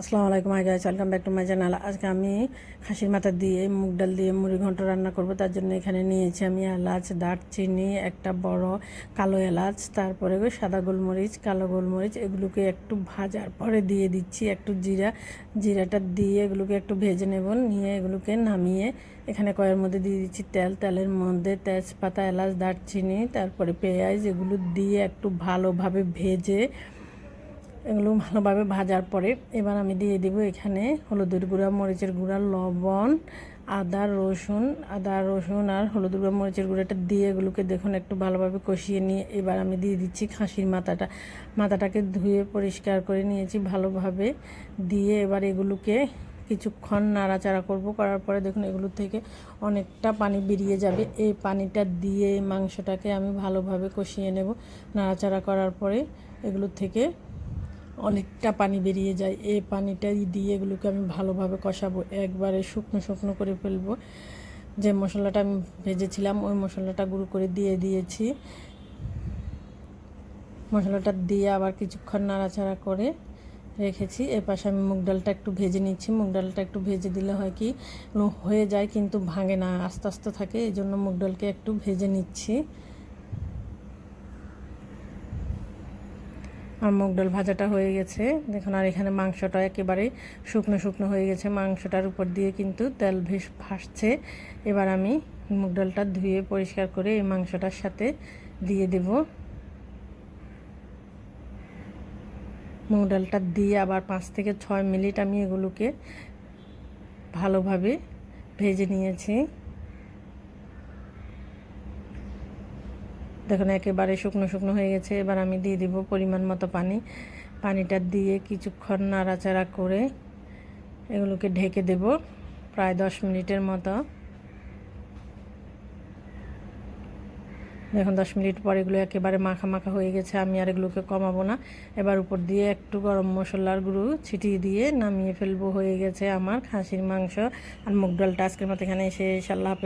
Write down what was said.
আসসালামু আলাইকুম hi guys welcome back to my channel আজকে আমি খাসির মাথা দিয়ে মুগ ডাল দিয়ে মুড়ি ঘন্ট রান্না করব, তার জন্য এখানে নিয়েছি আমি এলাচ, দারচিনি, একটা বড় কালো এলাচ, তারপরে সাদা গোলমরিচ, কালো গোলমরিচ, এগুলোকে একটু ভাজার পরে দিয়ে দিচ্ছি, একটু জিরা, জিরাটা দিয়ে এগুলোকে একটু ভেজে নেব, নিয়ে এগুলোকে নামিয়ে এখানে কয়ের মধ্যে দিয়ে দিচ্ছি তেল, তেলের মধ্যে তেজপাতা, এলাচ, দারচিনি, তারপরে পেঁয়াজ, এগুলো দিয়ে একটু ভালোভাবে ভেজে এগুলো ভালোভাবে ভাজার পরে এবার আমি দিয়ে দিব এখানে হলুদের গুঁড়া, মরিচের গুঁড়া, লবণ, আদা, রসুন আদা, রসুন আর হলুদ গুঁড়া, মরিচের গুঁড়াটা দিয়ে এগুলোকে দেখুন একটু ভালোভাবে কষিয়ে নিয়ে এবার আমি দিয়ে দিচ্ছি খাসির মাথাটা। মাথাটাকে ধুয়ে পরিষ্কার করে নিয়েছি ভালোভাবে। দিয়ে এবার এগুলোকে কিছুক্ষণ নাড়াচাড়া করব, করার পরে দেখুন এগুলো থেকে অনেকটা পানি বেরিয়ে যাবে। এই পানিটা দিয়ে মাংসটাকে আমি ভালোভাবে কষিয়ে নেব। নাড়াচাড়া করার পরে এগুলো থেকে অনেকটা পানি বেরিয়ে যায়। এই পানিটাই দিয়ে এগুলোকে আমি ভালোভাবে কষাবো। একবারে শুকনো শুকনো করে ফেলব। যে মশলাটা আমি ভেজেছিলাম, ওই মশলাটা গুঁড়ো করে দিয়ে দিয়েছি। মশলাটা দিয়ে আবার কিছুক্ষণ নাড়াচাড়া করে রেখেছি। এর পাশে আমি মুগ ডালটা একটু ভেজে নিচ্ছি। মুগ ডালটা একটু ভেজে দিলে হয় কি হয়ে যায় কিন্তু ভাঙে না, আস্তে আস্তে থাকে। এই জন্য মুগ ডালকে একটু ভেজে নিচ্ছি। আর মুগ ডাল ভাজাটা হয়ে গেছে। দেখুন, আর এখানে মাংসটা একেবারে শুকনো শুকনো হয়ে গেছে। মাংসটার উপর দিয়ে কিন্তু তেল ভেস, ভাসছে। এবার আমি মুগ ডালটা ধুয়ে পরিষ্কার করে এই মাংসটার সাথে দিয়ে দেব। মুগ ডালটা দিয়ে আবার পাঁচ থেকে ছয় মিনিট আমি এগুলোকে ভালোভাবে ভেজে নিয়েছি। দেখুন, একেবারে শুকনো শুকনো হয়ে গেছে। এবার আমি দিয়ে দিব পরিমাণ মতো পানি। পানিটা দিয়ে কিছুক্ষণ নাড়াচাড়া করে এগুলোকে ঢেকে দেব প্রায় দশ মিনিটের মতো। দেখুন, দশ মিনিট পর এগুলো একেবারে মাখা মাখা হয়ে গেছে, আমি আর এগুলোকে কমাবো না। এবার উপর দিয়ে একটু গরম মশলার গুঁড়ো ছিটিয়ে দিয়ে নামিয়ে ফেলব, হয়ে গেছে আমার খাসির মাংস। আর মুগ ডালটা আজকের মতো এখানে এসে আল্লাহ